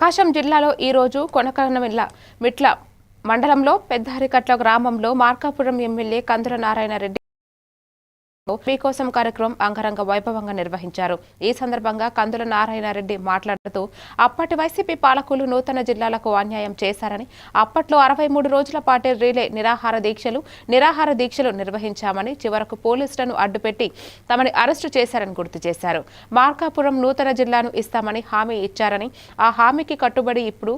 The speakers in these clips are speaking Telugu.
ప్రకాశం జిల్లాలో ఈరోజు కొనకనమిల్ల మిట్ల మండలంలో పెద్దహరికట్ల గ్రామంలో మార్కాపురం ఎమ్మెల్యే కందుల నారాయణ రెడ్డి మీకోసం కార్యక్రమం అంగరంగ వైభవంగా నిర్వహించారు. ఈ సందర్భంగా కందుల నారాయణ రెడ్డి మాట్లాడుతూ అప్పటి వైసీపీ పాలకులు నూతన జిల్లాలకు అన్యాయం చేశారని అప్పట్లో అరవై మూడు రోజుల పాటు రిలే నిరాహార దీక్షలు నిరాహార దీక్షలు నిర్వహించామని చివరకు పోలీసులను అడ్డుపెట్టి తమని అరెస్టు చేశారని గుర్తు చేశారు. మార్కాపురం నూతన జిల్లాను ఇస్తామని హామీ ఇచ్చారని ఆ హామీకి కట్టుబడి ఇప్పుడు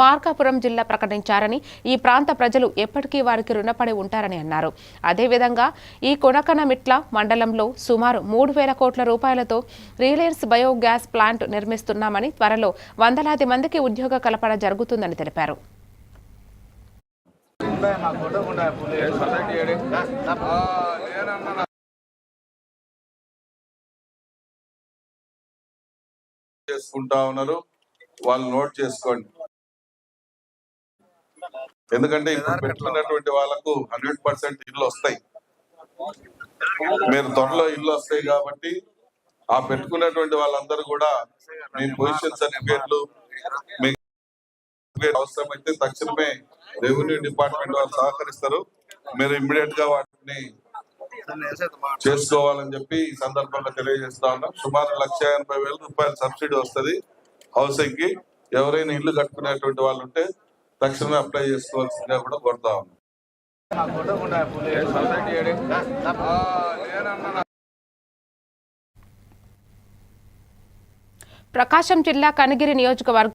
మార్కాపురం జిల్లా ప్రకటించారని ఈ ప్రాంత ప్రజలు ఎప్పటికీ వారికి రుణపడి ఉంటారని అన్నారు. అదేవిధంగా ఈ కొనకనమిట్ల మండలంలో సుమారు మూడు వేల కోట్ల రూపాయలతో రిలయన్స్ బయోగ్యాస్ ప్లాంట్ నిర్మిస్తున్నామని త్వరలో వందలాది మందికి ఉద్యోగ కల్పన జరుగుతుందని తెలిపారు. చేసుకుంటా ఉన్నారు. వాళ్ళు నోట్ చేసుకోండి. ఎందుకంటే ఇప్పుడు పెట్టుకున్నటువంటి వాళ్ళకు హండ్రెడ్ పర్సెంట్ ఇల్లు వస్తాయి. మీరు త్వరలో ఇల్లు వస్తాయి కాబట్టి ఆ పెట్టుకున్నటువంటి వాళ్ళందరూ కూడా మీ పొజిషన్ సర్టిఫికేట్లు మీ అవసరమైతే తక్షణమే రెవెన్యూ డిపార్ట్మెంట్ వాళ్ళు సహకరిస్తారు. మీరు ఇమ్మీడియట్గా వాటిని చేసుకోవాలని చెప్పి ఈ సందర్భంగా తెలియజేస్తా ఉన్నాం. సుమారు లక్ష ఎనభై వేల రూపాయల సబ్సిడీ వస్తది. హౌసింగ్కి ఎవరైనా ఇల్లు కట్టుకునేటువంటి వాళ్ళు ఉంటే తక్షణమే అప్లై చేసుకోవాల్సిందిగా కూడా కోరుతా ఉన్నాం. ప్రకాశం జిల్లా కనిగిరి నియోజకవర్గం